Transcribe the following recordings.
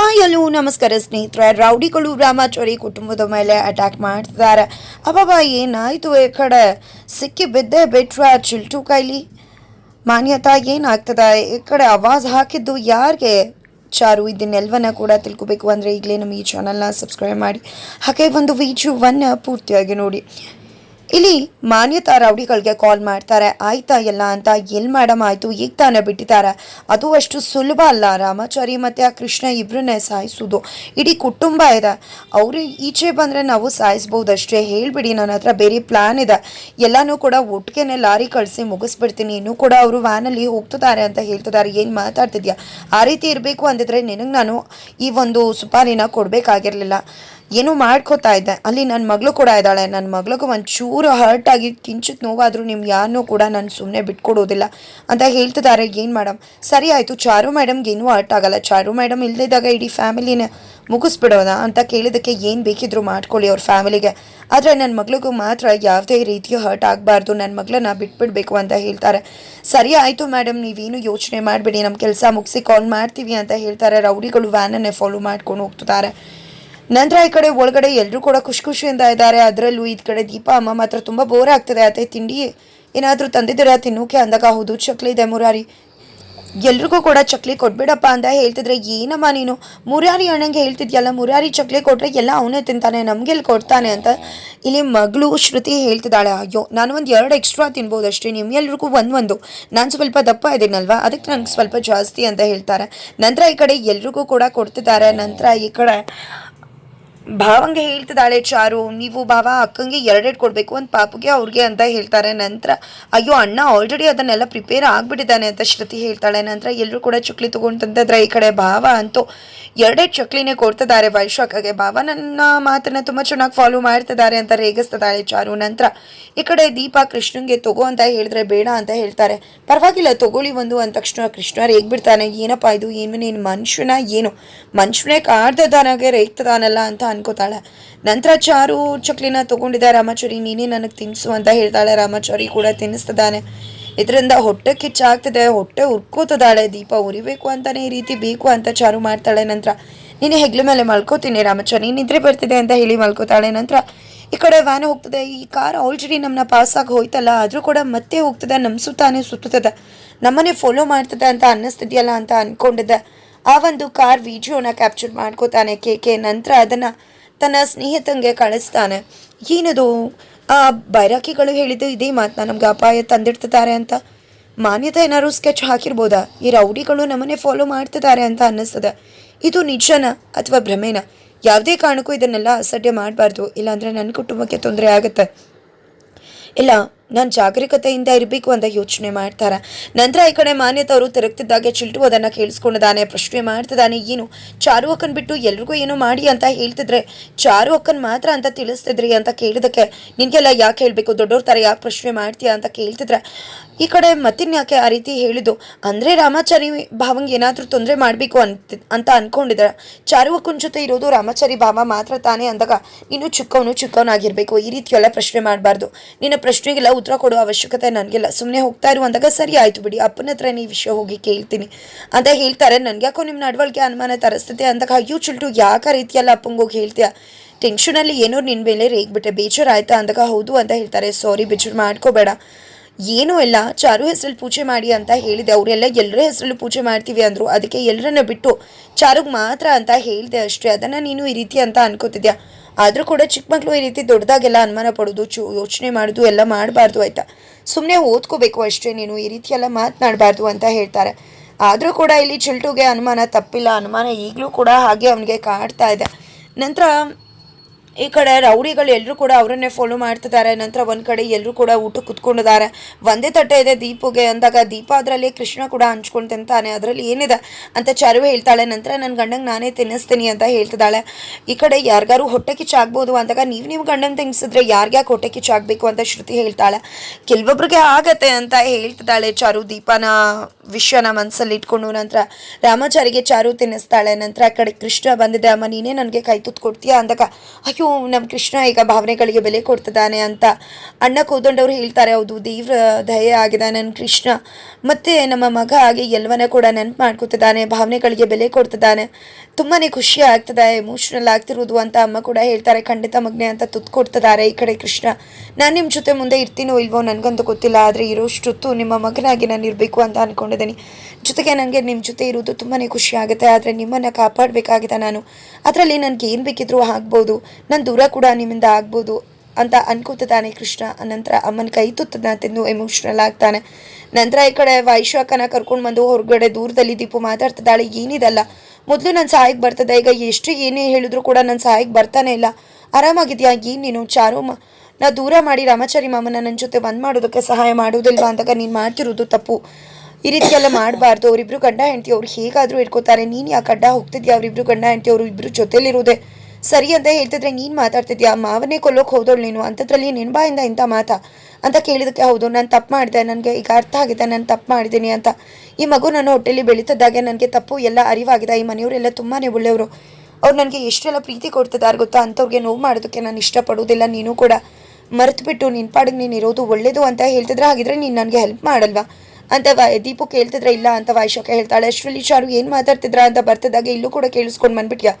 Hi ನಮಸ್ಕಾರ ಸ್ನೇಹಿತರೆ, ರೌಡಿಗಳು ರಾಮಾಚಾರಿ ಕುಟುಂಬದ ಮೇಲೆ ಅಟ್ಯಾಕ್ ಮಾಡ್ತಿದ್ದಾರೆ. ಅಬ್ಬಬ್ಬ, ಏನಾಯ್ತು ಈ ಕಡೆ? ಸಿಕ್ಕಿ ಬಿದ್ದೆ, ಬಿಟ್ರ ಚಿಲ್ಟು ಕೈಲಿ. ಮಾನ್ಯತಾ, ಏನಾಗ್ತದೆ? ಈ ಕಡೆ ಆವಾಜ್ ಹಾಕಿದ್ದು ಯಾರಿಗೆ? ಚಾರು ಇದನ್ನೆಲ್ಲವನ್ನ ಕೂಡ ತಿಳ್ಕೊಬೇಕು ಅಂದರೆ ಈಗಲೇ ನಮ್ಮ ಈ ಚಾನಲ್ನ ಸಬ್ಸ್ಕ್ರೈಬ್ ಮಾಡಿ. ಹಾಗೆ ಒಂದು ವಿಡಿಯೋವನ್ನು ಪೂರ್ತಿಯಾಗಿ ನೋಡಿ. ಇಲ್ಲಿ ಮಾನ್ಯತಾ ರೌಡಿಗಳಿಗೆ ಕಾಲ್ ಮಾಡ್ತಾರೆ. ಆಯ್ತಾ ಎಲ್ಲ ಅಂತ ಎಲ್ಲಿ ಮೇಡಮ್ ಆಯಿತು? ಈಗ ತಾನೇ ಬಿಟ್ಟಿದ್ದಾರೆ. ಅದು ಅಷ್ಟು ಸುಲಭ ಅಲ್ಲ. ರಾಮಾಚಾರಿ ಮತ್ತು ಆ ಕೃಷ್ಣ ಇಬ್ಬರನ್ನೇ ಸಾಯಿಸೋದು. ಇಡೀ ಕುಟುಂಬ ಇದೆ. ಅವರು ಈಚೆ ಬಂದರೆ ನಾವು ಸಾಯಿಸ್ಬೋದು ಅಷ್ಟೇ ಹೇಳಿಬಿಡಿ, ನನ್ನ ಹತ್ರ ಬೇರೆ ಪ್ಲ್ಯಾನ್ ಇದೆ. ಎಲ್ಲನೂ ಕೂಡ ಒಟ್ಟಿಗೆನೆ ಲಾರಿ ಕಳಿಸಿ ಮುಗಿಸ್ಬಿಡ್ತೀನಿ. ಇನ್ನೂ ಕೂಡ ಅವರು ವ್ಯಾನಲ್ಲಿ ಹೋಗ್ತಿದ್ದಾರೆ ಅಂತ ಹೇಳ್ತಿದ್ದಾರೆ. ಏನು ಮಾತಾಡ್ತಿದ್ಯಾ? ಆ ರೀತಿ ಇರಬೇಕು ಅಂದಿದ್ರೆ ನಿನಗೆ ನಾನು ಈ ಒಂದು ಸುಪಾರಿನ ಕೊಡಬೇಕಾಗಿರಲಿಲ್ಲ. ಏನೋ ಮಾಡ್ಕೋತಾ ಇದ್ದೆ. ಅಲ್ಲಿ ನನ್ನ ಮಗಳು ಕೂಡ ಇದ್ದಾಳೆ. ನನ್ನ ಮಗಳಿಗೂ ಒಂಚೂರು ಹರ್ಟ್ ಆಗಿ ಕಿಂಚಿತ್ ನೋವಾದರೂ ನಿಮ್ಗೆ ಯಾರನ್ನೂ ಕೂಡ ನಾನು ಸುಮ್ಮನೆ ಬಿಟ್ಕೊಡೋದಿಲ್ಲ ಅಂತ ಹೇಳ್ತಿದ್ದಾರೆ. ಏನು ಮೇಡಮ್ ಸರಿ ಆಯಿತು. ಚಾರು ಮೇಡಮ್ಗೆ ಏನೂ ಹರ್ಟ್ ಆಗಲ್ಲ. ಚಾರು ಮೇಡಮ್ ಇಲ್ಲದಿದ್ದಾಗ ಇಡೀ ಫ್ಯಾಮಿಲಿನ ಮುಗಿಸ್ಬಿಡೋದಾ ಅಂತ ಕೇಳಿದ್ದಕ್ಕೆ ಏನು ಬೇಕಿದ್ರು ಮಾಡ್ಕೊಳ್ಳಿ ಅವ್ರ ಫ್ಯಾಮಿಲಿಗೆ. ಆದರೆ ನನ್ನ ಮಗಳಿಗೂ ಮಾತ್ರ ಯಾವುದೇ ರೀತಿಯ ಹರ್ಟ್ ಆಗಬಾರ್ದು. ನನ್ನ ಮಗಳನ್ನ ಬಿಟ್ಬಿಡಬೇಕು ಅಂತ ಹೇಳ್ತಾರೆ. ಸರಿ ಆಯಿತು ಮೇಡಮ್ ನೀವೇನು ಯೋಚನೆ ಮಾಡಬೇಡಿ. ನಮ್ಮ ಕೆಲಸ ಮುಗಿಸಿ ಕಾಲ್ ಮಾಡ್ತೀವಿ ಅಂತ ಹೇಳ್ತಾರೆ. ರೌಡಿಗಳು ವ್ಯಾನನ್ನೇ ಫಾಲೋ ಮಾಡ್ಕೊಂಡು ಹೋಗ್ತಿದ್ದಾರೆ. ನಂತರ ಈ ಕಡೆ ಒಳಗಡೆ ಎಲ್ಲರೂ ಕೂಡ ಖುಷಿ ಖುಷಿಯಿಂದ ಇದ್ದಾರೆ. ಅದರಲ್ಲೂ ಈ ಕಡೆ ದೀಪ ಅಮ್ಮ ಮಾತ್ರ ತುಂಬ ಬೋರ್ ಆಗ್ತದೆ. ಅತ್ತೆ ತಿಂಡಿ ಏನಾದರೂ ತಂದಿದ್ದೀರಾ? ತಿನ್ನೋಕೆ ಅಂದಾಗ ಹೌದು ಚಕ್ಲಿ ಇದೆ ಮುರಾರಿ. ಎಲ್ರಿಗೂ ಕೂಡ ಚಕ್ಲಿ ಕೊಟ್ಬಿಡಪ್ಪ ಅಂತ ಹೇಳ್ತಿದ್ರೆ, ಏನಮ್ಮ ನೀನು? ಮುರಾರಿ ಅಣ್ಣಂಗೆ ಹೇಳ್ತಿದ್ಯಲ್ಲ, ಮುರಾರಿ ಚಕ್ಲಿ ಕೊಟ್ಟರೆ ಎಲ್ಲ ಅವನೇ ತಿಂತಾನೆ ನಮಗೆಲ್ಲಿ ಕೊಡ್ತಾನೆ? ಅಂತ ಇಲ್ಲಿ ಮಗಳು ಶ್ರುತಿ ಹೇಳ್ತಿದ್ದಾಳೆ, ಅಯ್ಯೋ, ನಾನು ಒಂದು ಎರಡು ಎಕ್ಸ್ಟ್ರಾ ತಿನ್ಬೋದು ಅಷ್ಟೇ, ನಿಮ್ಗೆಲ್ರಿಗೂ ಒಂದು ಒಂದು. ನಾನು ಸ್ವಲ್ಪ ದಪ್ಪ ಇದ್ದೀನಲ್ವಾ, ಅದಕ್ಕೆ ನಂಗೆ ಸ್ವಲ್ಪ ಜಾಸ್ತಿ ಅಂತ ಹೇಳ್ತಾರೆ. ನಂತರ ಈ ಕಡೆ ಎಲ್ರಿಗೂ ಕೂಡ ಕೊಡ್ತಿದ್ದಾರೆ. ನಂತರ ಈ ಕಡೆ ಭಾವಂಗೆ ಹೇಳ್ತಿದ್ದಾಳೆ, ಚಾರು, ನೀವು ಭಾವ ಅಕ್ಕಂಗೆ ಎರಡೆರಡು ಕೊಡಬೇಕು ಒಂದು ಪಾಪುಗೆ ಅವ್ರಿಗೆ ಅಂತ ಹೇಳ್ತಾರೆ. ನಂತರ, ಅಯ್ಯೋ, ಅಣ್ಣ ಆಲ್ರೆಡಿ ಅದನ್ನೆಲ್ಲ ಪ್ರಿಪೇರ್ ಆಗಿಬಿಟ್ಟಿದ್ದಾನೆ ಅಂತ ಶ್ರುತಿ ಹೇಳ್ತಾಳೆ. ನಂತರ, ಎಲ್ಲರೂ ಕೂಡ ಚಕ್ಲಿ ತೊಗೊಂಡು ತಂದಿದ್ರೆ ಈ ಕಡೆ ಭಾವ ಅಂತೂ ಎರಡೆರಡು ಚಕ್ಲಿನೇ ಕೊಡ್ತಿದ್ದಾರೆ ವೈಶಾಖಗೆ. ಭಾವ ನನ್ನ ಮಾತನ್ನ ತುಂಬ ಚೆನ್ನಾಗಿ ಫಾಲೋ ಮಾಡ್ತಿದ್ದಾರೆ ಅಂತ ರೇಗಿಸ್ತಿದ್ದಾಳೆ ಚಾರು. ನಂತರ, ಈ ಕಡೆ ದೀಪ ಕೃಷ್ಣಂಗೆ ತಗೋ ಅಂತ ಹೇಳಿದ್ರೆ ಬೇಡ ಅಂತ ಹೇಳ್ತಾರೆ. ಪರವಾಗಿಲ್ಲ, ತಗೊಳ್ಳಿ ಒಂದು ಅಂದ ತಕ್ಷಣ ಕೃಷ್ಣ ರೇಗ್ಬಿಡ್ತಾನೆ. ಏನಪ್ಪ ಇದು? ಏನು, ನೀನು ಮನುಷ್ಯನ ಏನು? ಮನುಷ್ಯನೇ ಕಾಡ್ದದಾನಾಗೆ ರೇಗ್ತದಾನಲ್ಲ ಅಂತ ಅನ್ಕೋತಾಳೆ. ನಂತರ ಚಾರು ಚಕ್ಲಿನ ತಗೊಂಡಿದ್ದ ರಾಮಾಚಾರಿ, ನೀನೇ ನನಗೆ ತಿನ್ಸು ಅಂತ ಹೇಳ್ತಾಳೆ. ರಾಮಾಚಾರಿ ಕೂಡ ತಿನ್ನಿಸ್ತದಾನೆ ಇದರಿಂದ ಹೊಟ್ಟೆ ಕಿಚ್ಚಾಗ್ತದೆ. ಹೊಟ್ಟೆ ಉರ್ಕೋತದಾಳೆ ದೀಪ ಉರಿಬೇಕು ಅಂತಾನೆ ಈ ರೀತಿ ಬೇಕು ಅಂತ ಚಾರು ಮಾಡ್ತಾಳೆ. ನಂತರ, ನೀನು ಹೆಗ್ಲ ಮೇಲೆ ಮಲ್ಕೋತೀನಿ ರಾಮಾಚಾರಿ, ನಿದ್ರೆ ಬರ್ತಿದೆ ಅಂತ ಹೇಳಿ ಮಲ್ಕೋತಾಳೆ. ನಂತರ, ಈ ಕಡೆ ವ್ಯಾನ್ ಹೋಗ್ತದೆ. ಈ ಕಾರ್ ಆಲ್ರೆಡಿ ನಮ್ಮನ್ನ ಪಾಸ್ ಆಗಿ ಹೋಯ್ತಲ್ಲ, ಆದರೂ ಕೂಡ ಮತ್ತೆ ಹೋಗ್ತದೆ. ನಮ್ಮ ಸುತ್ತಾನೆ ಸುತ್ತುತ್ತದೆ. ನಮ್ಮನೆ ಫಾಲೋ ಮಾಡ್ತದೆ ಅಂತ ಅನ್ನಿಸ್ತಿದ್ಯಲ್ಲ ಅಂತ ಅನ್ಕೊಂಡಿದ್ದೆ. ಆ ಒಂದು ಕಾರ್ ವಿಡಿಯೋನ ಕ್ಯಾಪ್ಚರ್ ಮಾಡ್ಕೋತಾನೆ ಕೆ ಕೆ ನಂತರ ಅದನ್ನು ತನ್ನ ಸ್ನೇಹಿತಂಗೆ ಕಳಿಸ್ತಾನೆ. ಏನದು? ಆ ಬೈರಾಕಿಗಳು ಹೇಳಿದ್ದು ಇದೇ ಮಾತನ್ನ ನಮ್ಗೆ ಅಪಾಯ ತಂದಿಡ್ತಿದ್ದಾರೆ ಅಂತ. ಮಾನ್ಯತೆ ಏನಾದ್ರು ಸ್ಕೆಚ್ ಹಾಕಿರ್ಬೋದಾ? ಈ ರೌಡಿಗಳು ನಮ್ಮನ್ನೇ ಫಾಲೋ ಮಾಡ್ತಿದ್ದಾರೆ ಅಂತ ಅನ್ನಿಸ್ತದೆ. ಇದು ನಿಜನ ಅಥವಾ ಭ್ರಮೇನ? ಯಾವುದೇ ಕಾರಣಕ್ಕೂ ಇದನ್ನೆಲ್ಲ ಅಸಡ್ಡೆ ಮಾಡಬಾರ್ದು. ಇಲ್ಲಾಂದರೆ ನನ್ನ ಕುಟುಂಬಕ್ಕೆ ತೊಂದರೆ ಆಗುತ್ತೆ. ಇಲ್ಲ ನಾನು ಜಾಗರೂಕತೆಯಿಂದ ಇರಬೇಕು ಅಂತ ಯೋಚನೆ ಮಾಡ್ತಾರೆ. ನಂತರ ಈ ಕಡೆ ಮಾನ್ಯತವರು ತಿರುಗ್ತಿದ್ದಾಗೆ ಚಿಲ್ಟು ಅದನ್ನು ಕೇಳಿಸ್ಕೊಂಡಿದ್ದಾನೆ. ಪ್ರಶ್ನೆ ಮಾಡ್ತಿದ್ದಾನೆ, ಏನು ಚಾರು ಅಕ್ಕನ್ ಬಿಟ್ಟು ಎಲ್ರಿಗೂ ಏನೋ ಮಾಡಿ ಅಂತ ಹೇಳ್ತಿದ್ರೆ ಚಾರು ಅಕ್ಕನ್ ಮಾತ್ರ ಅಂತ ತಿಳಿಸ್ತಿದ್ರಿ ಅಂತ ಕೇಳಿದಕ್ಕೆ ನಿನಗೆಲ್ಲ ಯಾಕೆ ಹೇಳಬೇಕು? ದೊಡ್ಡವ್ರ ತರ ಯಾಕೆ ಪ್ರಶ್ನೆ ಮಾಡ್ತೀಯಾ ಅಂತ ಕೇಳ್ತಿದ್ರೆ, ಈ ಕಡೆ ಮತ್ತಿನ್ ಯಾಕೆ ಆ ರೀತಿ ಹೇಳಿದ್ದು? ಅಂದ್ರೆ ರಾಮಾಚಾರಿ ಭಾವಂಗೆ ಏನಾದರೂ ತೊಂದರೆ ಮಾಡಬೇಕು ಅಂತ ಅಂತ ಅನ್ಕೊಂಡಿದ್ರೆ ಚಾರು ಅಕ್ಕನ ಜೊತೆ ಇರೋದು ರಾಮಾಚಾರಿ ಭಾವ ಮಾತ್ರ ತಾನೇ ಅಂದಾಗ, ನೀನು ಚಿಕ್ಕವನು ಚಿಕ್ಕವನಾಗಿರ್ಬೇಕು, ಈ ರೀತಿಯೆಲ್ಲ ಪ್ರಶ್ನೆ ಮಾಡಬಾರ್ದು. ನಿನ್ನ ಪ್ರಶ್ನೆಗೆಲ್ಲ ಉತ್ತರ ಕೊಡೋ ಅವಶ್ಯಕತೆ ನನಗಿಲ್ಲ. ಸುಮ್ಮನೆ ಹೋಗ್ತಾ ಇರು ಅಂದಾಗ ಸರಿ ಆಯ್ತು ಬಿಡಿ. ಅಪ್ಪನ ಹತ್ರ ಈ ವಿಷಯ ಹೋಗಿ ಕೇಳ್ತೀನಿ. ಅಂತ ಹೇಳ್ತಾರೆ. ನನಗೆ ಯಾಕೋ ನಿಮ್ಮ ನಡವಳಿಕೆ ಅನುಮಾನ ತರಿಸ್ತೈತೆ ಅಂದಾಗ, ಅಯ್ಯೋ ಚಿಲ್ಟು ಯಾಕ ರೀತಿಯಲ್ಲ ಅಪ್ಪಂಗೆ ಹೋಗಿ ಹೇಳ್ತೀಯ? ಟೆನ್ಷನಲ್ಲಿ ಏನೋ ನಿನ್ನ ಮೇಲೆ ರೇಗ್ಬಿಟ್ಟೆ. ಬೇಜಾರು ಆಯ್ತಾ ಅಂದಾಗ, ಹೌದು ಅಂತ ಹೇಳ್ತಾರೆ. ಸಾರಿ ಬೇಜಾರು ಮಾಡ್ಕೋಬೇಡ. ಏನೂ ಇಲ್ಲ. ಚಾರು ಹೆಸರಲ್ಲಿ ಪೂಜೆ ಮಾಡಿ ಅಂತ ಹೇಳಿದೆ. ಅವರೆಲ್ಲ ಎಲ್ಲರ ಹೆಸರಲ್ಲೂ ಪೂಜೆ ಮಾಡ್ತೀವಿ ಅಂದರು. ಅದಕ್ಕೆ ಎಲ್ಲರನ್ನ ಬಿಟ್ಟು ಚಾರುಗೆ ಮಾತ್ರ ಅಂತ ಹೇಳಿದೆ ಅಷ್ಟೇ. ಅದನ್ನು ನೀನು ಈ ರೀತಿ ಅಂತ ಅನ್ಕೋತಿದ್ಯಾ? ಆದರೂ ಕೂಡ ಚಿಕ್ಕ ಮಕ್ಕಳು ಈ ರೀತಿ ದೊಡ್ಡದಾಗೆಲ್ಲ ಅನುಮಾನ ಪಡೋದು, ಚು ಯೋಚನೆ ಮಾಡೋದು, ಎಲ್ಲ ಮಾಡಬಾರ್ದು ಆಯಿತಾ? ಸುಮ್ಮನೆ ಓದ್ಕೋಬೇಕು ಅಷ್ಟೇ ನೀನು, ಈ ರೀತಿ ಎಲ್ಲ ಮಾತನಾಡಬಾರ್ದು ಅಂತ ಹೇಳ್ತಾರೆ. ಆದರೂ ಕೂಡ ಇಲ್ಲಿ ಚಿಲ್ಟುಗೆ ಅನುಮಾನ ತಪ್ಪಿಲ್ಲ, ಅನುಮಾನ ಈಗಲೂ ಕೂಡ ಹಾಗೆ ಅವನಿಗೆ ಕಾಡ್ತಾ ಇದೆ. ನಂತರ ಈ ಕಡೆ ರೌಡಿಗಳು ಎಲ್ಲರೂ ಕೂಡ ಅವರನ್ನೇ ಫಾಲೋ ಮಾಡ್ತಿದ್ದಾರೆ. ನಂತರ ಒಂದು ಕಡೆ ಎಲ್ಲರೂ ಕೂಡ ಊಟ ಕುತ್ಕೊಂಡಿದ್ದಾರೆ. ಒಂದೇ ತಟ್ಟೆ ಇದೆ ದೀಪುಗೆ ಅಂದಾಗ ದೀಪ ಅದರಲ್ಲಿ ಕೃಷ್ಣ ಕೂಡ ಹಂಚ್ಕೊಂಡು ತಿಂತಾನೆ. ಅದರಲ್ಲಿ ಏನಿದೆ ಅಂತ ಚಾರು ಹೇಳ್ತಾಳೆ. ನಂತರ ನನ್ನ ಗಂಡಂಗೆ ನಾನೇ ತಿನ್ನಿಸ್ತೀನಿ ಅಂತ ಹೇಳ್ತಿದ್ದಾಳೆ. ಈ ಕಡೆ ಯಾರಿಗಾರು ಹೊಟ್ಟೆ ಕಿಚ್ಚಾಗ್ಬೋದು ಅಂದಾಗ ನೀವು ನೀವು ಗಂಡನ ತಿನ್ನಿಸಿದ್ರೆ ಯಾರ್ಗ್ಯಾಕೆ ಹೊಟ್ಟೆ ಕಿಚ್ಚಾಗಬೇಕು ಅಂತ ಶ್ರುತಿ ಹೇಳ್ತಾಳೆ. ಕೆಲವೊಬ್ರಿಗೆ ಆಗತ್ತೆ ಅಂತ ಹೇಳ್ತಿದ್ದಾಳೆ ಚಾರು ದೀಪನ ವಿಷಯನ ಮನಸ್ಸಲ್ಲಿ ಇಟ್ಕೊಂಡು. ನಂತರ ರಾಮಾಚಾರಿಗೆ ಚಾರು ತಿನ್ನಿಸ್ತಾಳೆ. ನಂತರ ಆ ಕಡೆ ಕೃಷ್ಣ ಬಂದಿದೆ, ಅಮ್ಮ, ನೀನೇ ನನಗೆ ಕೈ ತುತ್ತು ಕೊಡ್ತೀಯಾ? ಅಂದಾಗ, ಅಯ್ಯೋ ನಮ್ಮ ಕೃಷ್ಣ ಈಗ ಭಾವನೆಗಳಿಗೆ ಬೆಲೆ ಕೊಡ್ತಿದ್ದಾನೆ ಅಂತ ಅಣ್ಣ ಕೋದಂಡವ್ರು ಹೇಳ್ತಾರೆ, ಹೌದು ದೇವ್ರ ದಯೆ ಆಗಿದೆ ನನ್ನ ಕೃಷ್ಣ. ಮತ್ತು ನಮ್ಮ ಮಗ ಆಗಿ ಎಲ್ಲವನ್ನ ಕೂಡ ನೆನಪು ಮಾಡ್ಕೊತಿದ್ದಾನೆ, ಭಾವನೆಗಳಿಗೆ ಬೆಲೆ ಕೊಡ್ತಿದ್ದಾನೆ. ತುಂಬಾ ಖುಷಿ ಆಗ್ತದೆ ಎಮೋಷ್ನಲ್ ಆಗ್ತಿರೋದು ಅಂತ ಅಮ್ಮ ಕೂಡ ಹೇಳ್ತಾರೆ. ಖಂಡಿತ ಮಗ್ನೆ ಅಂತ ತುತ್ತು ಕೊಡ್ತಿದ್ದಾರೆ ಈ ಕಡೆ ಕೃಷ್ಣ. ನಾನು ನಿಮ್ಮ ಜೊತೆ ಮುಂದೆ ಇರ್ತೀನೋ ಇಲ್ವೋ ನನಗಂತೂ ಗೊತ್ತಿಲ್ಲ, ಆದರೆ ಇರೋಷ್ಟೊತ್ತು ನಿಮ್ಮ ಮಗನಾಗಿ ನಾನು ಇರಬೇಕು ಅಂತ ಅಂದ್ಕೊಂಡಿದ್ದೀನಿ ಜೊತೆಗೆ ನನಗೆ ನಿಮ್ಮ ಜೊತೆ ಇರೋದು ತುಂಬಾ ಖುಷಿ ಆಗುತ್ತೆ, ಆದರೆ ನಿಮ್ಮನ್ನು ಕಾಪಾಡಬೇಕಾಗಿದೆ ನಾನು. ಅದರಲ್ಲಿ ನನಗೆ ಏನು ಬೇಕಿದ್ರೂ ಆಗ್ಬೋದು. ನಾನು ದೂರ ಕೂಡ ನಿಮ್ಮಿಂದ ಆಗ್ಬೋದು ಅಂತ ಅನ್ಕೋತಾನೆ ಕೃಷ್ಣ. ನಂತರ ಅಮ್ಮನ ಕೈ ತುತ್ತದನ್ನ ತಿಂದು ಎಮೋಷನಲ್ ಆಗ್ತಾನೆ. ನಂತರ ಈ ಕಡೆ ವೈಶಾಖನ ಕರ್ಕೊಂಡು ಬಂದು ಹೊರಗಡೆ ದೂರದಲ್ಲಿ ದೀಪು ಮಾತಾಡ್ತಿದ್ದಾಳೆ. ಏನಿದಲ್ಲ. ಮೊದಲು ನನ್ನ ಸಹಾಯಕ್ಕೆ ಬರ್ತದೆ. ಈಗ ಎಷ್ಟು ಏನೇ ಹೇಳಿದ್ರು ಕೂಡ ನನ್ನ ಸಹಾಯಕ್ಕೆ ಬರ್ತಾನೆ ಇಲ್ಲ. ಆರಾಮಾಗಿದ್ಯಾ? ಏನು ನೀನು? ಚಾರು ನಾ ದೂರ ಮಾಡಿ ರಾಮಾಚಾರಿ ಮಾಮನ ನನ್ನ ಜೊತೆ ಬಂದ್ ಮಾಡೋದಕ್ಕೆ ಸಹಾಯ ಮಾಡೋದಿಲ್ವಾ ಅಂದಾಗ ನೀನು ಮಾಡ್ತಿರೋದು ತಪ್ಪು. ಈ ರೀತಿ ಎಲ್ಲ ಮಾಡಬಾರ್ದು. ಅವರಿಬ್ರು ಗಂಡ ಹೆಂಡತಿ, ಅವ್ರು ಹೇಗಾದರೂ ಇಟ್ಕೋತಾರೆ ನೀನು ಯಾಕೆ ಅಡ್ಡ ಹೋಗ್ತಿದ್ಯಾ? ಅವರಿಬ್ರು ಗಂಡ ಹೆಂಡತಿ, ಅವರು ಇಬ್ರು ಜೊತೆಲಿರೋದೆ. ಸರಿ ಅಂತ ಹೇಳ್ತಿದ್ರೆ ನೀನು ಮಾತಾಡ್ತಿದ್ಯಾ? ಮಾವನೇ ಕೊಲ್ಲೋಕೆ ಹೋದೋಳು ನೀನು. ಅಂಥದ್ರಲ್ಲಿ ನಿನ್ ಬಾಯಿಂದ ಇಂಥ ಮಾತಾ? ಅಂತ ಕೇಳಿದಕ್ಕೆ, ಹೌದು, ನಾನು ತಪ್ಪು ಮಾಡಿದೆ. ನನಗೆ ಈಗ ಅರ್ಥ ಆಗಿದೆ. ನಾನು ತಪ್ಪು ಮಾಡಿದ್ದೀನಿ ಅಂತ. ಈ ಮಗು ನನ್ನ ಹೊಟ್ಟೆಲಿ ಬೆಳೀತಿದ್ದಾಗೆ ನನಗೆ ತಪ್ಪು ಎಲ್ಲ ಅರಿವಾಗಿದೆ. ಈ ಮನೆಯವರೆಲ್ಲ ತುಂಬಾ ಒಳ್ಳೆಯವರು. ಅವ್ರು ನನಗೆ ಎಷ್ಟೆಲ್ಲ ಪ್ರೀತಿ ಕೊಡ್ತಿದ್ದಾರೆ ಗೊತ್ತಾ? ಅಂಥವ್ರಿಗೆ ನೋವು ಮಾಡೋದಕ್ಕೆ ನಾನು ಇಷ್ಟಪಡೋದಿಲ್ಲ, ನೀನು ಕೂಡ. ಮರೆತುಬಿಟ್ಟು ನಿನ್ನ ಪಾಡಿಗೆ ನೀನು ಇರೋದು ಒಳ್ಳೇದು ಅಂತ ಹೇಳ್ತಿದ್ರೆ ಹಾಗಿದ್ರೆ ನೀನು ನನಗೆ ಹೆಲ್ಪ್ ಮಾಡಲ್ವಾ? ಅಂತ ವ, ದೀಪು ಕೇಳ್ತಿದ್ರೆ, ಇಲ್ಲ ಅಂತ ವೈಶಾಖ ಹೇಳ್ತಾಳೆ. ಅಷ್ಟರಲ್ಲಿ ಶಾರು ಏನು ಮಾತಾಡ್ತಿದ್ರ ಅಂತ ಬರ್ತಿದ್ದಾಗ ಇಲ್ಲೂ ಕೂಡ ಕೇಳಿಸ್ಕೊಂಡು ಬಂದ್ಬಿಟ್ಯಾ?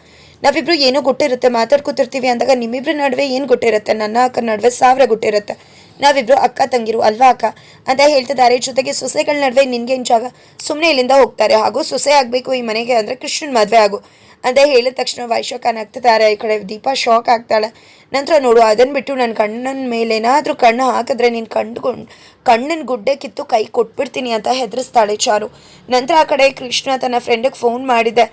ನಾವಿಬ್ರು ಏನೋ ಗೊತ್ತಿರುತ್ತೆ ಮಾತಾಡ್ಕೊತಿರ್ತೀವಿ ಅಂದಾಗ ನಿಮ್ಮಿಬ್ರ ನಡುವೆ ಏನು ಗೊತ್ತಿರುತ್ತೆ? ನನ್ನ ಅಕ್ಕ ನಡುವೆ ಸಾವಿರ ಗೊತ್ತಿರುತ್ತೆ. ನಾವಿಬ್ರು ಅಕ್ಕ, ತಂಗಿರು ಅಲ್ವಾ ಅಕ್ಕ? ಅಂತ ಹೇಳ್ತಿದ್ದಾರೆ ಜೊತೆಗೆ ಸೊಸೆಗಳ ನಡುವೆ ನಿನ್ಗೇನು ಜಾಗ? ಸುಮ್ಮನೆ ಇಲ್ಲಿಂದ ಹೋಗ್ತಾರೆ. ಹಾಗೂ ಸೊಸೆ ಆಗಬೇಕು ಈ ಮನೆಗೆ ಅಂದರೆ ಕೃಷ್ಣನ್ ಮದುವೆ ಆಗು ಅಂತ ಹೇಳಿದ ತಕ್ಷಣ ವೈಶಾಖ ನಗ್ತಿದ್ದಾರೆ ಈ ಕಡೆ ದೀಪಾ ಶಾಕ್ ಆಗ್ತಾಳೆ. ನಂತರ ನೋಡು ಅದನ್ನು ಬಿಟ್ಟು ನನ್ನ ಕಣ್ಣನ ಮೇಲೆ ಏನಾದರೂ ಕಣ್ಣು ಹಾಕಿದ್ರೆ ನೀನು ಕಂಡುಕೊಂಡು, ಕಣ್ಣನ ಗುಡ್ಡೆ ಕಿತ್ತು ಕೈ ಕೊಟ್ಬಿಡ್ತೀನಿ ಅಂತ ಹೆದರಿಸ್ತಾಳೆ ಚಾರು. ನಂತರ ಆ ಕಡೆ ಕೃಷ್ಣ ತನ್ನ ಫ್ರೆಂಡಿಗೆ ಫೋನ್ ಮಾಡಿದೆ.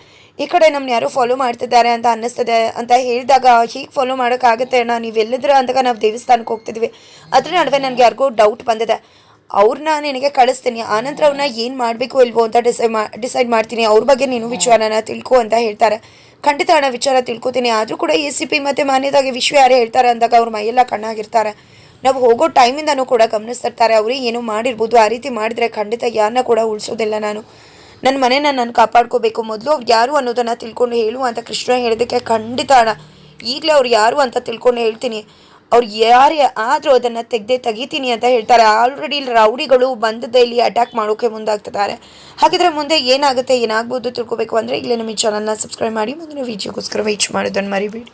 ಈ ಕಡೆ ನಮ್ನ ಯಾರೋ ಫಾಲೋ ಮಾಡ್ತಿದ್ದಾರೆ ಅಂತ ಅನ್ನಿಸ್ತದೆ ಅಂತ ಹೇಳಿದಾಗ ಹೀಗೆ ಫಾಲೋ ಮಾಡೋಕ್ಕಾಗುತ್ತೆ ಅಣ್ಣ, ನೀವು ಎಲ್ಲಿದ್ರೆ ಅಂದಾಗ ನಾವು ದೇವಸ್ಥಾನಕ್ಕೆ ಹೋಗ್ತಿದ್ವಿ. ಅದ್ರ ನಡುವೆ ನನಗೆ ಯಾರಿಗೂ ಡೌಟ್ ಬಂದಿದೆ. ಅವ್ರನ್ನ ನಿನಗೆ ಕಳಿಸ್ತೀನಿ, ಆನಂತರ ಅವ್ರನ್ನ ಏನು ಮಾಡಬೇಕು ಇಲ್ವೋ ಅಂತ ಡಿಸೈಡ್ ಮಾ ಡಿಸೈಡ್ ಮಾಡ್ತೀನಿ. ಅವ್ರ ಬಗ್ಗೆ ನೀನು ವಿಚಾರನ ತಿಳ್ಕೊ ಅಂತ ಹೇಳ್ತಾರೆ. ಖಂಡಿತ ಅಣ್ಣ, ವಿಚಾರ ತಿಳ್ಕೊತೀನಿ. ಆದರೂ ಕೂಡ ಎ ಸಿ ಪಿ ಮತ್ತು ಮಾನ್ಯದಾಗಿ ವಿಶ್ವ ಯಾರು ಹೇಳ್ತಾರೆ ಅಂದಾಗ ಅವ್ರ ಮೈಯೆಲ್ಲ ಕಣ್ಣಾಗಿರ್ತಾರೆ. ನಾವು ಹೋಗೋ ಟೈಮಿಂದನೂ ಕೂಡ ಗಮನಿಸ್ತಿರ್ತಾರೆ ಅವ್ರಿಗೆ ಏನು ಮಾಡಿರ್ಬೋದು, ಆ ರೀತಿ ಮಾಡಿದರೆ ಖಂಡಿತ ಯಾರನ್ನ ಕೂಡ ಉಳಿಸೋದಿಲ್ಲ ನಾನು. ನನ್ನ ಮನೆನ ನಾನು ಕಾಪಾಡ್ಕೋಬೇಕು. ಮೊದಲು ಅವ್ರು ಯಾರು ಅನ್ನೋದನ್ನು ತಿಳ್ಕೊಂಡು ಹೇಳು ಅಂತ ಕೃಷ್ಣ ಹೇಳಿದ್ದಕ್ಕೆ ಖಂಡಿತ ಅಣ್ಣ. ಈಗಲೇ ಅವ್ರು ಯಾರು ಅಂತ ತಿಳ್ಕೊಂಡು ಹೇಳ್ತೀನಿ. ಅವ್ರು ಯಾರೇ ಆದರೂ ಅದನ್ನು ತೆಗೆದೇ ತೆಗಿತೀನಿ ಅಂತ ಹೇಳ್ತಾರೆ. ಆಲ್ರೆಡಿ ರೌಡಿಗಳು ಬಂದದ್ದೇ ಇಲ್ಲಿ ಅಟ್ಯಾಕ್ ಮಾಡೋಕೆ ಮುಂದಾಗ್ತಿದ್ದಾರೆ. ಹಾಗಿದ್ರೆ ಮುಂದೆ ಏನಾಗುತ್ತೆ, ಏನಾಗ್ಬೋದು ತಿಳ್ಕೊಬೇಕು ಅಂದರೆ ಇಲ್ಲೇ ನಮ್ಮ ಚಾನಲ್ನ ಸಬ್ಸ್ಕ್ರೈಬ್ ಮಾಡಿ. ಮುಂದಿನ ವೀಡಿಯೋಗೋಸ್ಕರ ವೆಯ್ಟ್ ಮಾಡೋದನ್ನು ಮರಿಬೇಡಿ.